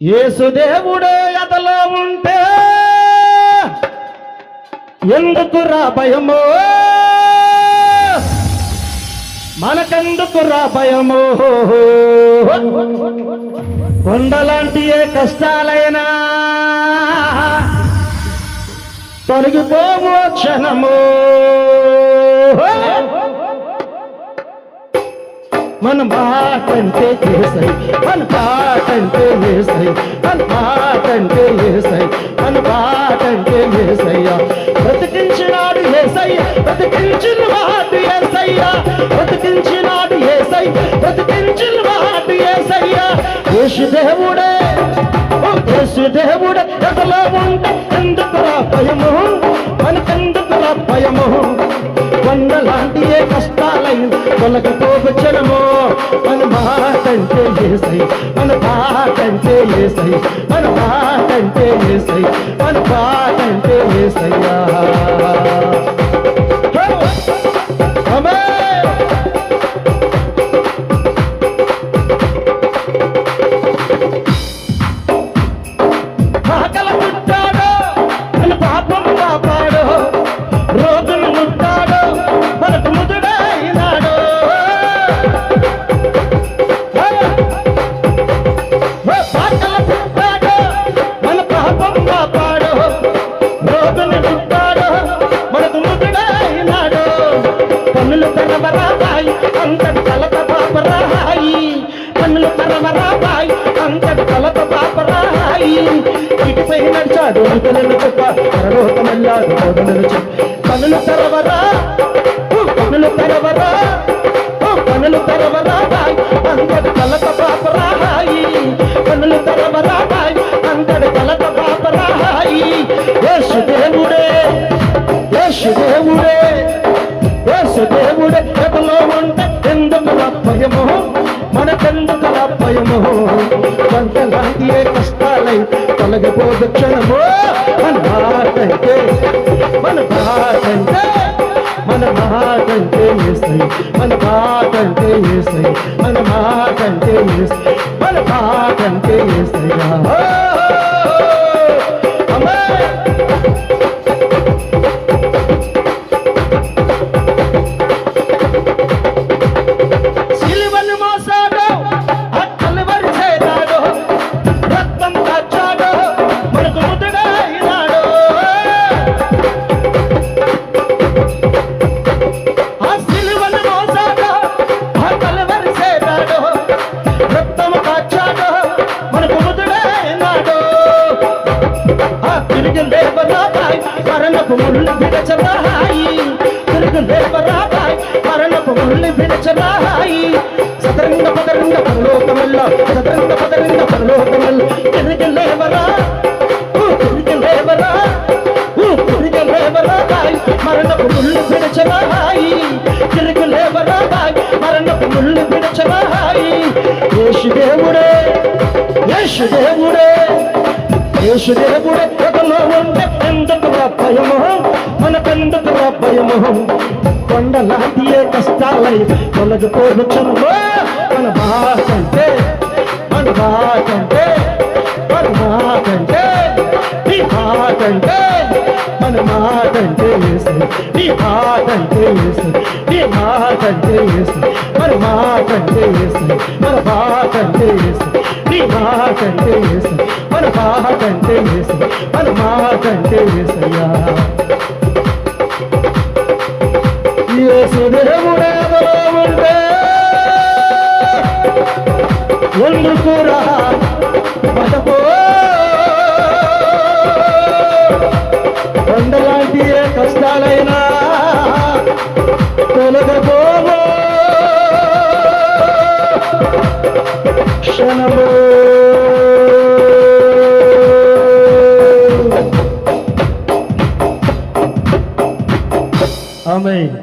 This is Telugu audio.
యేసుదేవుడే ఎదలో ఉంటే ఎందుకురా భయము? మనకెందుకురా భయము? కొండలాంటి ఏ కష్టాలైనా తొలగిపోము క్షణము. మన మాటంటే ఏసై మన పాటంటే ఏసై మన పాటంటే ఏసై మన పాటంటే ఏసయ్య బ్రతికించినాడు ఏసయ్య బ్రతికించిన వాడు ఏసయ్యా బ్రతికించినాడు ఏసై బ్రతికించిన వాడు ఏసయ్యా యేసుదేవుడే ఓ యేసుదేవుడే ఎదలో ఉంటే ఎందుకురా భయము? మనకెందుకురా భయము? వందలా కష్టాలయం కష్టాలైన తొలగపోవచ్చనము మన మాటంటే ఏసై. మన పాటంటే ఏసై. మన పాటంటే ఏసై. మన పాటంటే ఏసై. నడిచాడు పిల్లలు చెప్ప పరలోకమల్లాడు బోధనలు చెప్ప పనులు తెరవరా పనులు తెరవరా పనులు తెరవరా బాయ్ కలత పాపరాయి పనులు తెరవరా బాయ్ కలత పాపరాయి యేసు దేవుడే యేసు దేవుడే యేసు దేవుడే ఎదలో ఉంటే ఎందుకు భయము? మనకెందుకు భయము? కొంతలాంటి కష్టాలై తొలగిపోదు క్షణము. మన మాటంటే మన మాటంటే మన మాటంటే ఏసై మన మాటంటే ఏసై మన మాటంటే ఏసై మన మాటంటే ఏసయ్యా అమ్మాయి మరణపు ముళ్ళు విడచరాయి తిరిగి లేవరాబాయ్ మరణపు ముళ్ళు విడచరాయి సదరంగ పదరంగ పరలోకమల్ల సదరంగ పదరంగ యేసు దేవుడే యేసుదేవుడే కథలో ఉంటే ఎందుకు భయము మనకెందుకు భయము. కొండలాంటి ఏ కష్టాలై తొలగిపోవచ్చును మన బాకంటే మన బాకంటే మన మాకంటే నీ మాకంటే మన మాకంటే వేసి నీ మాకంటే వేసి నీ మాకంటే వేసి మన మాకంటే వేసి మన బాకంటే వేసి నీ మాకంటే వేసు మన మాకంటే వేసు మన మాకంటే వేసయ్యా యేసుదేవుడేదలో ఉంటే ఎందుకురా పదపో కొండలాంటి ఏ కష్టాలైనా తొలగబో క్షణము além